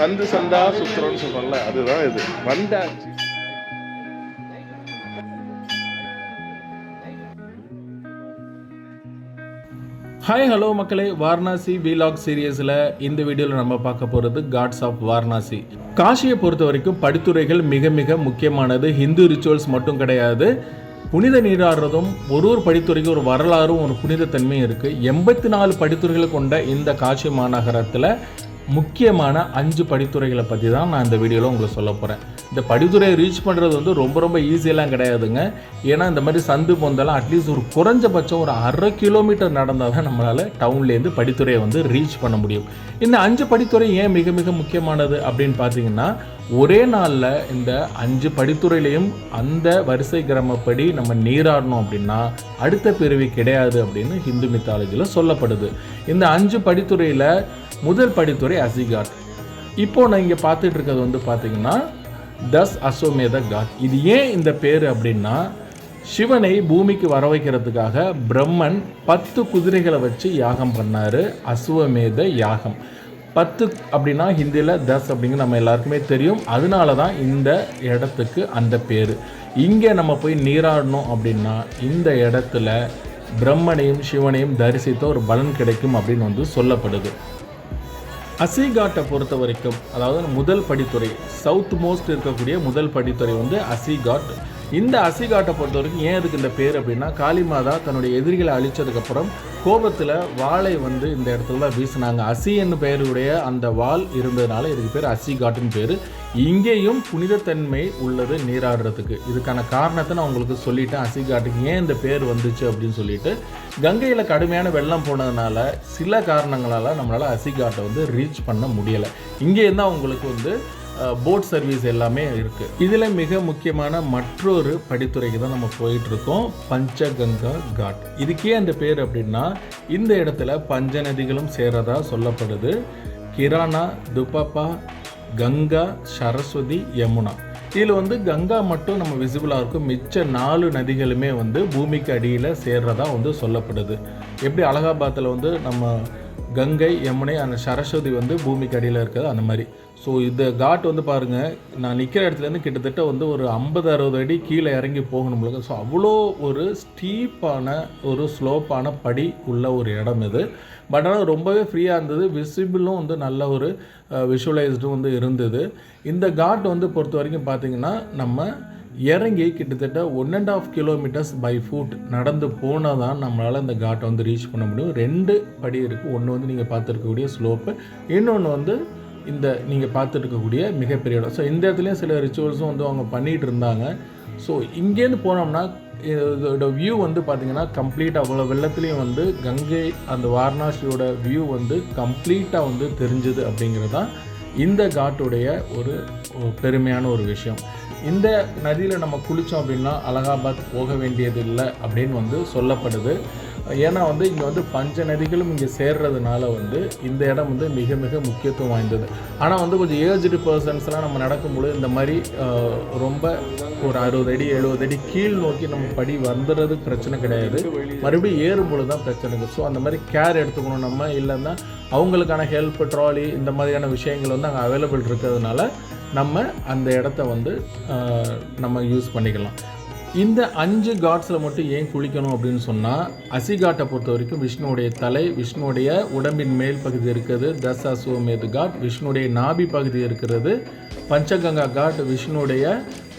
சந்து சந்தா சுத்துறோம்னு சொல்றோம்ல அதுதான் இது. வந்தாச்சு ஹாய் ஹலோ மக்களே. வாரணாசி வீலாக் சீரியஸில் இந்த வீடியோவில் நம்ம பார்க்க போகிறது காட்ஸ் ஆஃப் வாரணாசி காஷியை பொறுத்த வரைக்கும் படித்துறைகள் மிக மிக முக்கியமானது. ஹிந்து ரிச்சுவல்ஸ் மட்டும் கிடையாது. புனித நீராடுறதும் ஒரு ஒரு படித்துறைக்கும் ஒரு வரலாறும் ஒரு புனிதத்தன்மையும் இருக்குது எண்பத்தி நாலு படித்துறைகளை கொண்ட இந்த காஷி மாநகரத்தில் முக்கியமான அஞ்சு படித்துறைகளை பற்றி தான் நான் இந்த வீடியோவில் உங்களுக்கு சொல்ல போகிறேன் இந்த படித்துறையை ரீச் பண்ணுறது வந்து ரொம்ப ரொம்ப ஈஸியெல்லாம் கிடையாதுங்க. ஏன்னா இந்த மாதிரி சந்து பொந்தெல்லாம் அட்லீஸ்ட் ஒரு குறைஞ்சபட்சம் ஒரு அரை கிலோமீட்டர் நடந்தால் தான் நம்மளால் டவுன்லேருந்து படித்துறையை வந்து ரீச் பண்ண முடியும். இந்த அஞ்சு படித்துறை ஏன் மிக மிக முக்கியமானது அப்படின்னு பார்த்தீங்கன்னா ஒரே நாளில் இந்த அஞ்சு படித்துறையிலையும் அந்த வரிசை கிரமப்படி நம்ம நீராடணும் அப்படின்னா அடுத்த பிறவி கிடையாது அப்படின்னு ஹிந்து மித்தாலஜியில் சொல்லப்படுது. இந்த அஞ்சு படித்துறையில் முதல் படித்துறை அசிகாட் இப்போ நான் இங்கே பார்த்துட்டு இருக்கிறது வந்து பார்த்தீங்கன்னா தஸ் அஸ்வமேத காட் இது ஏன் இந்த பேர் அப்படின்னா சிவனை பூமிக்கு வர வைக்கிறதுக்காக பிரம்மன் பத்து குதிரைகளை வச்சு யாகம் பண்ணார் அஸ்வமேத யாகம். பத்து அப்படின்னா ஹிந்தியில் தஸ் அப்படிங்கிற நம்ம எல்லாருக்குமே தெரியும். அதனால தான் இந்த இடத்துக்கு அந்த பேர். இங்கே நம்ம போய் நீராடணும் அப்படின்னா இந்த இடத்துல பிரம்மனையும் சிவனையும் தரிசித்த ஒரு பலன் கிடைக்கும் அப்படின்னு வந்து சொல்லப்படுது. அசிகாட்டை பொறுத்த வரைக்கும் அதாவது முதல் படித்துறை சவுத் மோஸ்ட் இருக்கக்கூடிய முதல் படித்துறை வந்து அசிகாட். இந்த அசிகாட்டை பொறுத்த வரைக்கும் ஏன் இருக்கு இந்த பேர் அப்படின்னா காளிமாதா தன்னுடைய எதிரிகளை அழிச்சதுக்கப்புறம் கோபத்தில் வாளை வந்து இந்த இடத்துல தான் வீசினாங்க. அசின்னு பெயருடைய அந்த வாள் இருந்ததுனால இதுக்கு பேர் அசிகாட்டுன்னு பேர். இங்கேயும் புனிதத்தன்மை உள்ளது நீராடுறதுக்கு. இதுக்கான காரணத்தை நான் உங்களுக்கு சொல்லிட்டேன். அசிகாட்டுக்கு ஏன் இந்த பேர் வந்துச்சு அப்படின்னு சொல்லிட்டு. கங்கையில் கடுமையான வெள்ளம் போனதுனால சில காரணங்களால் நம்மளால் அசிகாட்டை வந்து ரீச் பண்ண முடியலை. இங்கே தான் உங்களுக்கு வந்து போட் சர்வீஸ் எல்லாமே இருக்குது இதில் மிக முக்கியமான மற்றொரு படித்துறைக்கு தான் நம்ம போயிட்டுருக்கோம். பஞ்சகங்கா காட். இதுக்கே அந்த பேர் அப்படின்னா இந்த இடத்துல பஞ்ச நதிகளும் சேரதா சொல்லப்படுது. கிரானா துப்பப்பா கங்கா சரஸ்வதி யமுனா. இதில் வந்து கங்கா மட்டும் நம்ம விசிபிளாக இருக்கும். மிச்ச நாலு நதிகளுமே வந்து பூமிக்கு அடியில் சேர்றதா வந்து சொல்லப்படுது. எப்படி அலகாபாத்தில் வந்து நம்ம கங்கை யமுனை அந்த சரஸ்வதி வந்து பூமிக்கு அடியில் இருக்குது அந்த மாதிரி. ஸோ இந்த காட் வந்து பாருங்கள் நான் நிற்கிற இடத்துலேருந்து கிட்டத்தட்ட வந்து ஒரு ஐம்பது அறுபது அடி கீழே இறங்கி போகணும் ஸோ அவ்வளோ ஒரு ஸ்டீப்பான ஒரு ஸ்லோப்பான படி உள்ள ஒரு இடம் இது. பட் ஆனால் ரொம்பவே ஃப்ரீயாக இருந்தது. விசிபிளும் வந்து நல்ல ஒரு விஷுவலைஸ்டும் வந்து இருந்தது. இந்த காட் வந்து பொறுத்த வரைக்கும் பார்த்திங்கன்னா நம்ம இறங்கி கிட்டத்தட்ட one and half kilometers by foot நடந்து போனால் தான் நம்மளால் இந்த காட்டை வந்து ரீச் பண்ண முடியும். ரெண்டு படி இருக்குது ஒன்று வந்து நீங்கள் பார்த்துருக்கக்கூடிய ஸ்லோப்பு இன்னொன்று வந்து இந்த நீங்கள் பார்த்துருக்கக்கூடிய மிகப்பெரிய இடம். ஸோ இந்த இடத்துலையும் சில ரிச்சுவல்ஸும் வந்து அவங்க பண்ணிகிட்டு இருந்தாங்க. ஸோ இங்கேருந்து போனோம்னா இதோட வியூ வந்து பார்த்திங்கன்னா கம்ப்ளீட்டாக அவ்வளோ வெள்ளத்துலேயும் வந்து கங்கை அந்த வாரணாசியோட வியூ வந்து கம்ப்ளீட்டாக வந்து தெரிஞ்சுது அப்படிங்கிறது தான் இந்த காட்டுடைய ஒரு பெருமையான ஒரு விஷயம். இந்த நதியில் நம்ம குளித்தோம் அப்படின்னா அலகாபாத் போக வேண்டியது இல்லை அப்படின்னு வந்து சொல்லப்படுது. ஏன்னா வந்து இங்கே வந்து பஞ்ச நதிகளும் இங்கே சேர்றதுனால வந்து இந்த இடம் வந்து மிக மிக முக்கியத்துவம் வாய்ந்தது. ஆனால் வந்து கொஞ்சம் ஏஜ்டு பர்சன்ஸ்லாம் நம்ம நடக்கும்பொழுது இந்த மாதிரி ரொம்ப ஒரு அறுபது அடி எழுபது அடி கீழ் நோக்கி நம்ம படி வந்துடுறது பிரச்சனை கிடையாது. மறுபடியும் ஏறும்பொழுது தான் பிரச்சனை இருக்குது. ஸோ அந்த மாதிரி கேர் எடுத்துக்கணும் நம்ம. இல்லைன்னா அவங்களுக்கான ஹெல்ப் ட்ராலி இந்த மாதிரியான விஷயங்கள் வந்து அங்கே அவைலபிள் இருக்கிறதுனால நம்ம அந்த இடத்த வந்து நம்ம யூஸ் பண்ணிக்கலாம். இந்த அஞ்சு காட்ஸில் மட்டும் ஏன் குளிக்கணும் அப்படின்னு சொன்னால் அசிகாட்டை பொறுத்த வரைக்கும் விஷ்ணுவுடைய தலை விஷ்ணுவுடைய உடம்பின் மேல் பகுதி இருக்கிறது தஸ் அசுவமேது காட் விஷ்ணுடைய நாபி பகுதி இருக்கிறது பஞ்சகங்கா காட் விஷ்ணுடைய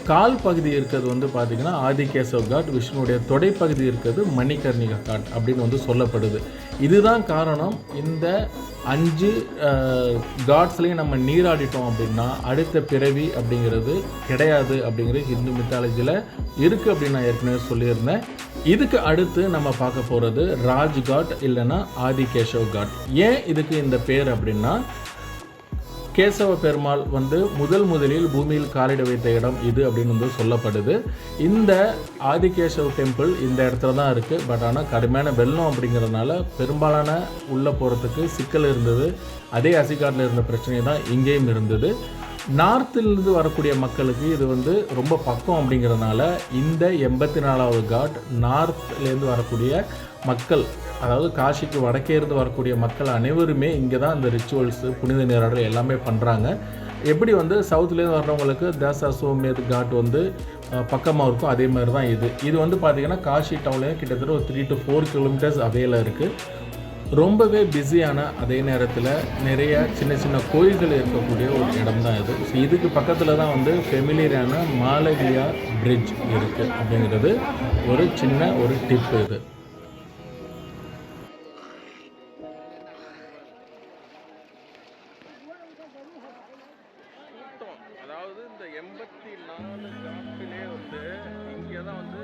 கால் பகுதி இருக்கிறது வந்து பார்த்திங்கன்னா ஆதிகேசவ் காட் விஷ்ணுடைய தொடைப்பகுதி இருக்கிறது மணிகர்ணிகா காட் அப்படின்னு வந்து சொல்லப்படுது. இதுதான் காரணம். இந்த அஞ்சு காட்ஸ்லேயும் நம்ம நீராடிட்டோம் அப்படின்னா அடுத்த பிறவி அப்படிங்கிறது கிடையாது அப்படிங்கிறது ஹிந்து மித்தாலஜியில் இருக்குது அப்படின்னு நான் ஏற்கனவே சொல்லியிருந்தேன். இதுக்கு அடுத்து நம்ம பார்க்க போகிறது ராஜ் காட் இல்லைன்னா ஆதிகேஷவ் காட். ஏன் இதுக்கு இந்த பேர் அப்படின்னா கேசவ பெருமாள் வந்து முதல் முதலில் பூமியில் காலிட வைத்த இடம் இது அப்படின்னு வந்து சொல்லப்படுது. இந்த ஆதிகேசவ் டெம்பிள் இந்த இடத்துல தான் இருக்குது பட் ஆனால் கடுமையான வெள்ளம் அப்படிங்கிறதுனால பெரும்பாலான உள்ளே போகிறதுக்கு சிக்கல் இருந்தது. அதே அசிகாட்டில் இருந்த பிரச்சனை தான் இங்கேயும் இருந்தது. நார்த்திலிருந்து வரக்கூடிய மக்களுக்கு இது வந்து ரொம்ப பக்கம் அப்படிங்கிறதுனால இந்த எண்பத்தி நாலாவது காட் நார்த்லேருந்து வரக்கூடிய மக்கள் அதாவது காசிக்கு வடக்கே இருந்து வரக்கூடிய மக்கள் அனைவருமே இங்கே தான் இந்த ரிச்சுவல்ஸு புனித நீராடல் எல்லாமே பண்ணுறாங்க எப்படி வந்து சவுத்துலேருந்து வர்றவங்களுக்கு தேச சோமேத் காட் வந்து பக்கமாக இருக்கும் அதே மாதிரி தான் இது. இது வந்து பார்த்திங்கன்னா காஷி டவுன்லேயும் கிட்டத்தட்ட ஒரு த்ரீ டு ஃபோர் கிலோமீட்டர்ஸ் அவையில் இருக்குது ரொம்பவே பிஸியான அதே நேரத்தில் நிறைய சின்ன சின்ன கோயில்கள் இருக்கக்கூடிய ஒரு இடம் தான் இது. ஸோ இதுக்கு பக்கத்தில் தான் வந்து ஃபெமிலியரான மாலவியா பிரிட்ஜ் இருக்குது அப்படிங்கிறது ஒரு சின்ன ஒரு டிப் இது. அதாவது இந்த எண்பத்தி நாலு காட்டிலே வந்து இங்கே தான் வந்து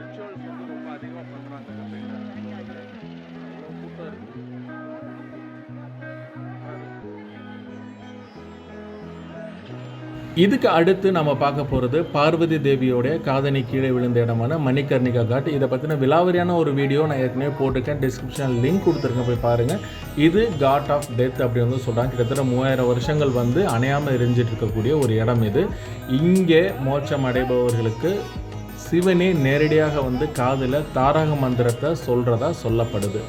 ரிச்சுவல்ஸ் வந்து ரொம்ப அதிகமாக பண்ணுறாங்க அப்படின்னு இதுக்கு அடுத்து நம்ம பார்க்க போகிறது பார்வதி தேவியோடைய காதணி கீழே விழுந்த இடமான மணிகர்ணிகா காட். இதை பற்றின விலாவரியான ஒரு வீடியோ நான் ஏற்கனவே போட்டிருக்கேன். டிஸ்கிரிப்ஷனில் லிங்க் கொடுத்துருக்கேன். போய் பாருங்கள் இது காட் ஆஃப் டெத் அப்படி வந்து சொல்கிறாங்க கிட்டத்தட்ட மூவாயிரம் வருஷங்கள் வந்து அணையாமல் எரிஞ்சிட்டு இருக்கக்கூடிய ஒரு இடம் இது. இங்கே மோட்சம் அடைபவர்களுக்கு சிவனே நேரடியாக வந்து காதில் தாரக மந்திரத்தை சொல்கிறதா சொல்லப்படுது.